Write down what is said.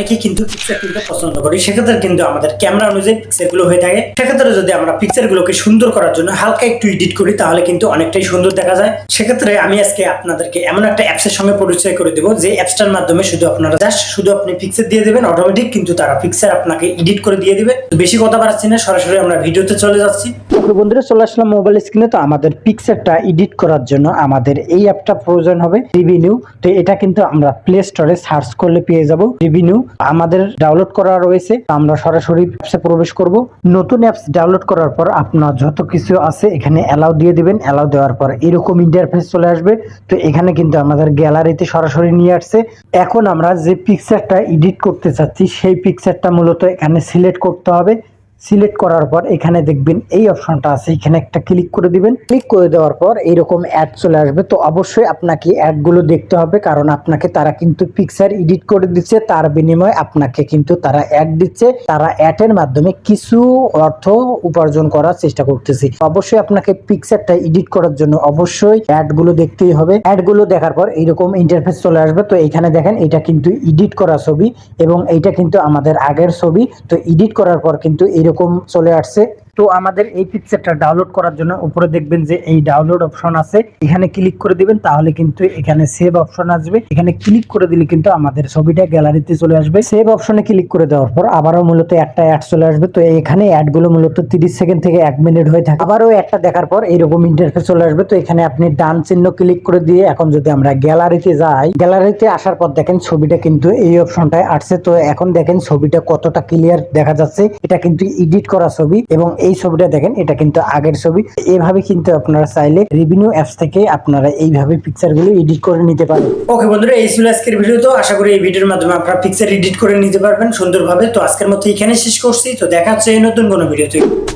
অনেকেই কিন্তু পিকচার তুলতে পছন্দ করি। সেক্ষেত্রে কিন্তু আমাদের ক্যামেরা অনুযায়ী পিকচারগুলো হয়ে থাকে। সেক্ষেত্রে যদি আমরা পিকচারগুলোকে সুন্দর করার জন্য হালকা একটু এডিট করি, তাহলে কিন্তু অনেকটাই সুন্দর দেখা যায়। সেক্ষেত্রে আমি আজকে আপনাদেরকে এমন একটা অ্যাপসের সঙ্গে পরিচয় করে দেবো, যে অ্যাপসটার মাধ্যমে শুধু আপনারা জাস্ট শুধু আপনি পিকচার দিয়ে দেবেন অটোমেটিক কিন্তু তারা পিকচার আপনাকে এডিট করে দিয়ে দিবে। বেশি কথা বাড়াচ্ছি না, সরাসরি আমরা ভিডিওতে চলে যাচ্ছি। ওকে বন্ধুরা, চলে আসলাম মোবাইল স্ক্রিনে তো আমাদের পিকচারটা এডিট করার জন্য আমাদের এই অ্যাপটা প্রয়োজন হবে রিভিনিউ তো এটা কিন্তু আমরা প্লে স্টোরে সার্চ করলে পেয়ে যাব রিভিনিউ আমাদের ডাউনলোড করা রয়েছে, তো আমরা সরাসরি অ্যাপসে প্রবেশ করব। নতুন অ্যাপস ডাউনলোড করার পর আপনার যত কিছু আছে এখানে অ্যালাউ দিয়ে দিবেন। অ্যালাউ দেওয়ার পর এরকম ইন্টারফেস চলে আসবে। তো এখানে কিন্তু আমাদের গ্যালারিতে সরাসরি নিয়ে আসছে। এখন আমরা যে পিকচারটা এডিট করতে চাচ্ছি, সেই পিকচারটা মূলত এখানে সিলেক্ট করতে হবে। সিলেক্ট করার পর এখানে দেখবেন এই অপশনটা আছে। এখানে একটা ক্লিক করে দিবেন। ক্লিক করে দেওয়ার পর এইরকম অ্যাড চলে আসবে। তো অবশ্যই আপনাকে অ্যাডগুলো দেখতে হবে। কারণ আপনাকে তারা কিন্তু পিকচার এডিট করে দিচ্ছে। তার বিনিময়ে আপনাকে কিন্তু তারা অ্যাড দিচ্ছে। তারা অ্যাডের মাধ্যমে কিছু অর্থ উপার্জন করার চেষ্টা করতেছে। অবশ্যই আপনাকে পিকচারটা এডিট করার জন্য অবশ্যই অ্যাডগুলো দেখতেই হবে। অ্যাডগুলো দেখার পর এইরকম ইন্টারফেস চলে আসবে। তো এখানে দেখেন, এটা কিন্তু এডিট করা ছবি এবং এইটা কিন্তু আমাদের আগের ছবি। তো এডিট করার পর কিন্তু এরকম চলে আসছে। তো আমাদের এই পিকচারটা ডাউনলোড করার জন্য উপরে দেখবেন যে এই ডাউনলোড অপশন আছে। এখানে ক্লিক করে দিবেন, তাহলে কিন্তু এখানে সেভ অপশন আসবে। এখানে ক্লিক করে দিলে কিন্তু আমাদের ছবিটা গ্যালারিতে চলে আসবে। সেভ অপশনে ক্লিক করে দেওয়ার পর আবারও মূলত একটা অ্যাড চলে আসবে। তো এখানে অ্যাডগুলো মূলত 30 সেকেন্ড থেকে এক মিনিট হয়ে থাকে। আবারও একটা দেখার পর এরকম ইন্টারফেস চলে আসবে। তো এখানে আপনি ডান চিহ্ন ক্লিক করে দিয়ে এখন যদি আমরা গ্যালারিতে যাই গ্যালারিতে আসার পর দেখেন ছবিটা কিন্তু এই অপশনটায় আসছে। তো এখন দেখেন ছবিটা কতটা ক্লিয়ার দেখা যাচ্ছে। এটা কিন্তু এডিট করা ছবি এবং এই ছবিটা দেখেন, এটা কিন্তু আগের ছবি। এভাবে কিন্তু আপনারা চাইলে রিভিনিউ অ্যাপস থেকে আপনারা এইভাবে পিকচারগুলো এডিট করে নিতে পারেন। ওকে বন্ধুরা, এই ছিল আজকের ভিডিও তো। আশা করি এই ভিডিওর মাধ্যমে আপনারা পিকচার এডিট করে নিতে পারবেন সুন্দরভাবে। তো আজকের মতো এখানে শেষ করছি। তো দেখা হচ্ছে নতুন কোনো ভিডিও ভিডিওতে